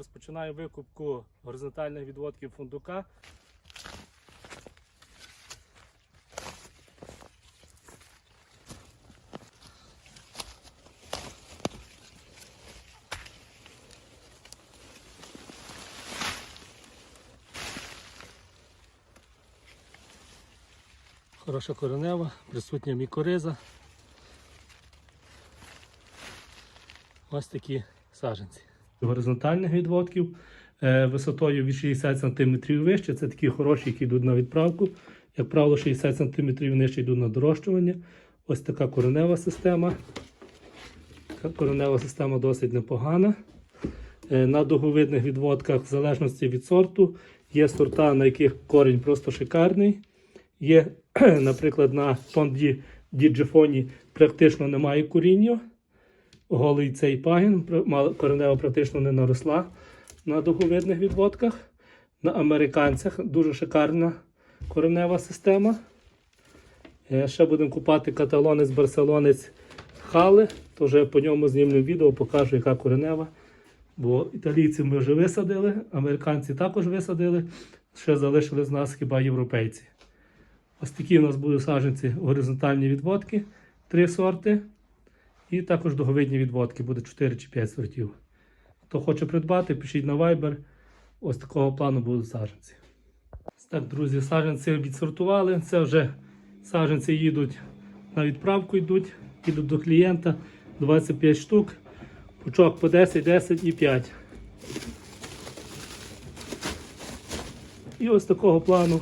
Розпочинаю викупку горизонтальних відводків фундука. Хороша коренева, присутня мікориза. Ось такі саджанці. Горизонтальних відводків е, висотою від 60 см вище. Це такі хороші, які йдуть на відправку. Як правило, 60 см нижче йдуть на дорощування. Ось така коренева система. Така коренева система досить непогана. Е, На дуговидних відводках, в залежності від сорту, є сорта, на яких корінь просто шикарний. Є, наприклад, на тонді діджифоні практично немає коріння. Голий цей пагін, коренева практично не наросла на дуговидних відводках. На американцях дуже шикарна коренева система. Е, Ще будемо купати каталонець, барселонець хали, то вже по ньому знімлю відео, покажу, яка коренева. Бо італійців ми вже висадили, американці також висадили. Ще залишили з нас хіба європейці. Ось такі у нас будуть саджанці горизонтальні відводки, три сорти. І також договидні відводки, буде 4 чи 5 сортів. Хто хоче придбати, пишіть на Viber. Ось такого плану будуть саджанці. Так, друзі, саджанці відсортували. Це вже саджанці їдуть на відправку, йдуть, їдуть до клієнта 25 штук. Пучок по 10, 10 і 5. І ось такого плану.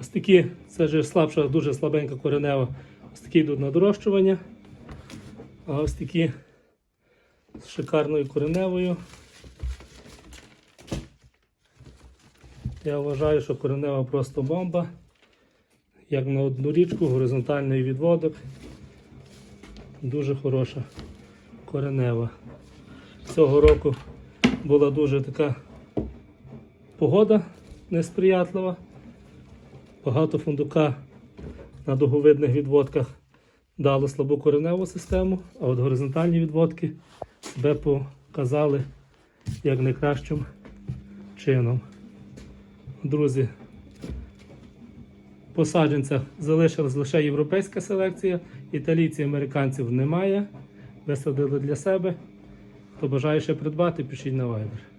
Ось такі, це вже слабша, дуже слабенька коренева. Ось такі йдуть на дорощування. А ось такі з шикарною кореневою. Я вважаю, що коренева просто бомба. Як на одну річку, горизонтальний відводок. Дуже хороша коренева. Цього року була дуже така погода несприятлива. Багато фундука на дуговидних відводках дало слабу кореневу систему, а от горизонтальні відводки себе показали як найкращим чином. Друзі, по саджанцях залишилась лише європейська селекція, італійців, американців немає. Висадили для себе. Хто бажає ще придбати, пишіть на Viber.